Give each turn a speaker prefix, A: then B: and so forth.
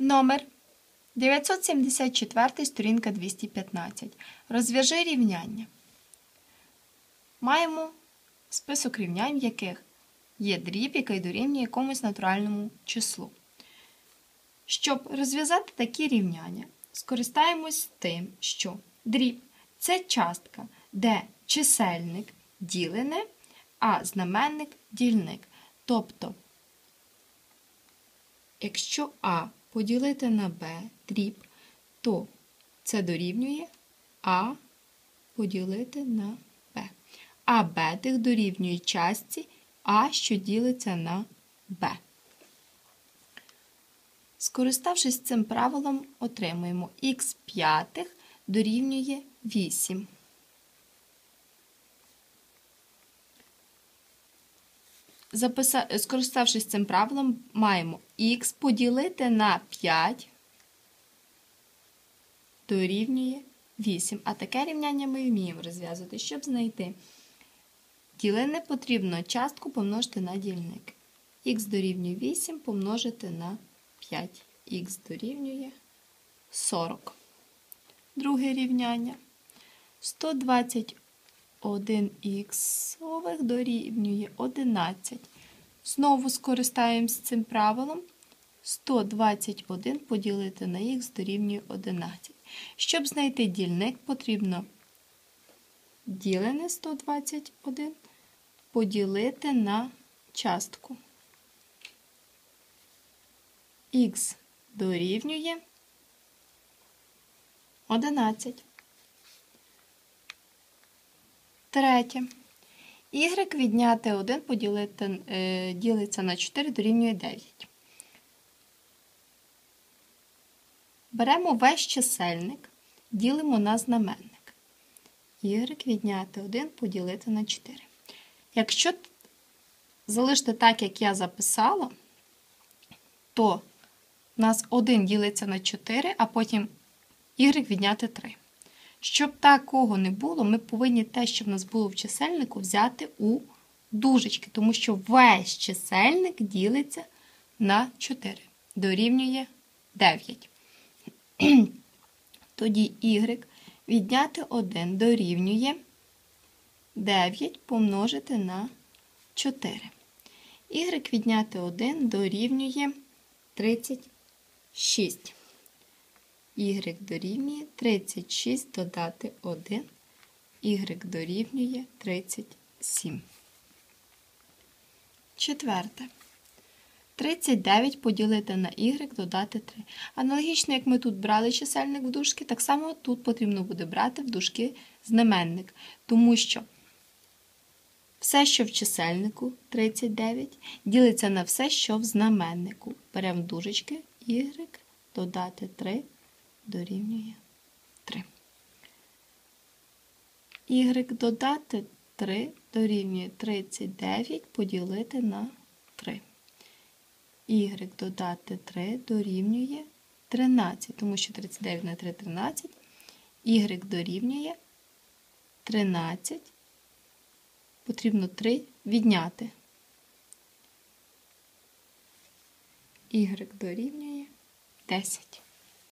A: Номер 974, сторінка 215. Розв'яжи рівняння. Маємо список рівнянь, в яких є дріб, який дорівнює якомусь натуральному числу. Щоб розв'язати такі рівняння, скористаємось тим, що дріб це частка, де чисельник ділене, а знаменник дільник. Тобто, якщо А поділити на Б дріб, то це дорівнює А поділити на Б. А Б тих дорівнює частці А, що ділиться на Б. Скориставшись цим правилом, отримуємо х п'ятих дорівнює 8. Записа... Скориставшись цим правилом, маємо х поділити на 5 дорівнює 8. А таке рівняння ми вміємо розв'язувати. Щоб знайти ділене, потрібно частку помножити на дільник. х дорівнює 8 помножити на 5. х дорівнює 40. Друге рівняння. 121х дорівнює 11. Знову скористаємось цим правилом. 121 поділити на х дорівнює 11. Щоб знайти дільник, потрібно ділене 121 поділити на частку. х дорівнює 11. Третє. Y відняти 1 поділити, е, ділиться на 4 дорівнює 9. Беремо весь чисельник, ділимо на знаменник. Y відняти 1 поділити на 4. Якщо залишити так, як я записала, то у нас 1 ділиться на 4, а потім y відняти 3. Щоб такого не було, ми повинні те, що в нас було в чисельнику, взяти у дужечки, тому що весь чисельник ділиться на 4, дорівнює 9. Тоді y відняти 1 дорівнює 9 помножити на 4. Y відняти 1 дорівнює 36. Y дорівнює 36 додати 1. Y дорівнює 37. Четверте. 39 поділити на y додати 3. Аналогічно, як ми тут брали чисельник в дужки, так само тут потрібно буде брати в дужки знаменник. Тому що все, що в чисельнику 39, ділиться на все, що в знаменнику. Беремо дужечки y додати 3 дорівнює 3. Y додати 3 дорівнює 39 поділити на 3. Y додати 3 дорівнює 13, тому що 39 на 3 13. Y дорівнює 13. Потрібно 3 відняти. Y дорівнює 10.